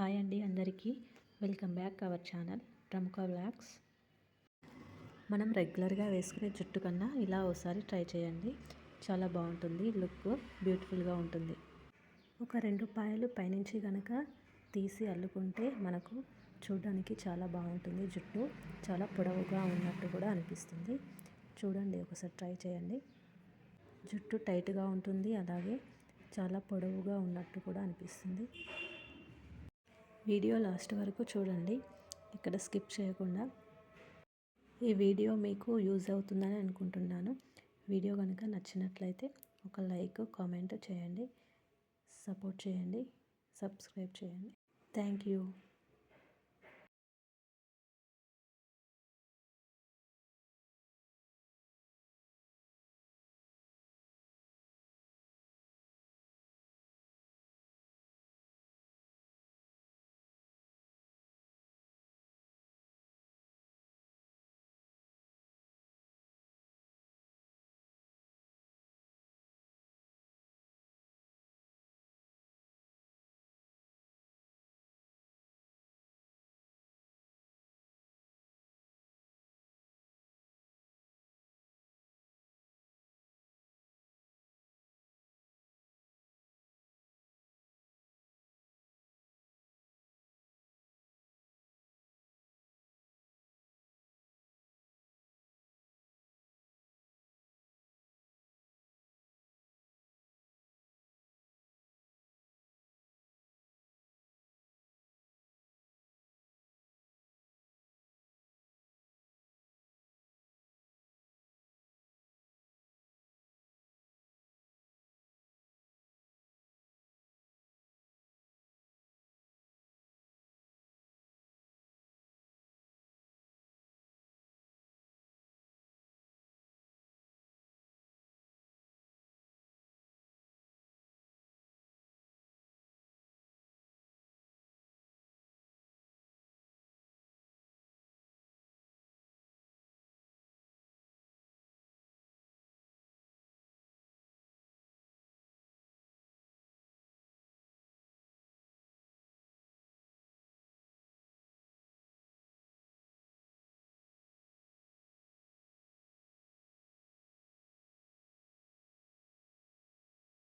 Hi అండి అందరికీ. Welcome back our channel ప్రముఖ బ్లాగ్స్ మనం రెగ్యులర్గా వేసుకునే జుట్టు కన్నా ఇలా ఒకసారి ట్రై చేయండి. చాలా బాగుంటుంది. లుక్ బ్యూటిఫుల్గా ఉంటుంది. ఒక రెండు పాయలు పైనుంచి కనుక తీసి అల్లుకుంటే మనకు చూడడానికి చాలా బాగుంటుంది జుట్టు. చాలా పొడవుగా ఉన్నట్టు కూడా అనిపిస్తుంది. చూడండి ఒకసారి ట్రై చేయండి. జుట్టు టైట్గా ఉంటుంది. అలాగే చాలా పొడవుగా ఉన్నట్టు కూడా అనిపిస్తుంది. వీడియో లాస్ట్ వరకు చూడండి. ఇక్కడ స్కిప్ చేయకుండా ఈ వీడియో మీకు యూజ్ అవుతుందని అనుకుంటున్నాను. వీడియో కనుక నచ్చినట్లయితే ఒక లైక్ కామెంట్ చేయండి. సపోర్ట్ చేయండి. సబ్స్క్రైబ్ చేయండి. Thank you.